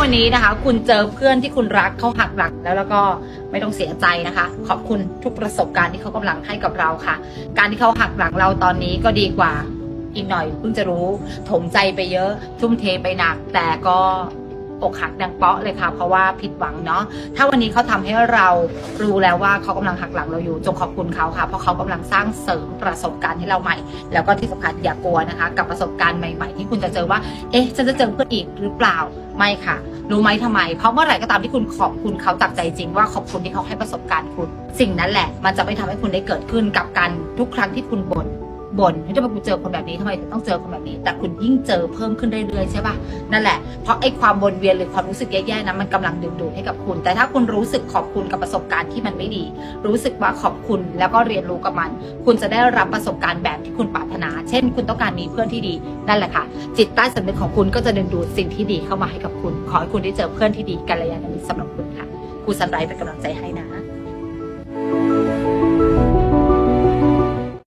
วันนี้นะคะ คุณเจอเพื่อนที่คุณรักเขาหักหลังแล้วแล้วก็ไม่ต้องเสียใจนะคะ ขอบคุณทุกประสบการณ์ที่เขากำลังให้กับเราค่ะ การที่เขาหักหลังเราตอนนี้ก็ดีกว่าอีกหน่อยเพิ่งจะรู้ถมใจไปเยอะทุ่มเทไปหนัก แต่ก็อกหักดังเปาะเลยค่ะ เพราะว่าผิดหวังเนาะถ้าวันนี้เขาทำให้เรารู้แล้วว่าเขากำลังหักหลังเราอยู่ จงขอบคุณเขาค่ะ เพราะเขากำลังสร้างเสริมประสบการณ์ให้เราใหม่ แล้วก็ที่สำคัญอย่ากลัวนะคะ กับประสบการณ์ใหม่ ๆ ที่คุณจะเจอว่า เอ๊ะฉันจะเจอเพื่อนอีกหรือเปล่า ไม่ค่ะ รู้ไหมทำไม เพราะเมื่อไหร่ก็ตามที่คุณขอบคุณเขาจากใจจริงว่าขอบคุณที่เขาให้ประสบการณ์คุณ สิ่งนั้นแหละ มันจะไม่ทำให้คุณได้เกิดขึ้นกับการทุกครั้งที่คุณบ่น บ่นที่จะมาคุณเจอคนแบบนี้ทำไมถึงต้องเจอคนแบบนี้ แต่คุณยิ่งเจอเพิ่มขึ้นเรื่อยๆใช่ปะนั่นแหละเพราะไอ้ความวนเวียนหรือความรู้สึกแย่ๆนั้นมันกำลังดึงดูดให้กับคุณ แต่ถ้าคุณรู้สึกขอบคุณกับประสบการณ์ที่มันไม่ดี รู้สึกว่าขอบคุณแล้วก็เรียนรู้กับมัน คุณจะได้รับประสบการณ์แบบที่คุณปรารถนา เช่น คุณต้องการมีเพื่อนที่ดีนั่นแหละค่ะ จิตใต้สำนึกของคุณก็จะดึงดูดสิ่งที่ดีเข้ามาให้กับคุณ ขอให้คุณได้เจอเพื่อนที่ดีกัลยาณมิตรสำหรับคุณค่ะครูสันไรเป็นกำลังใจให้นะ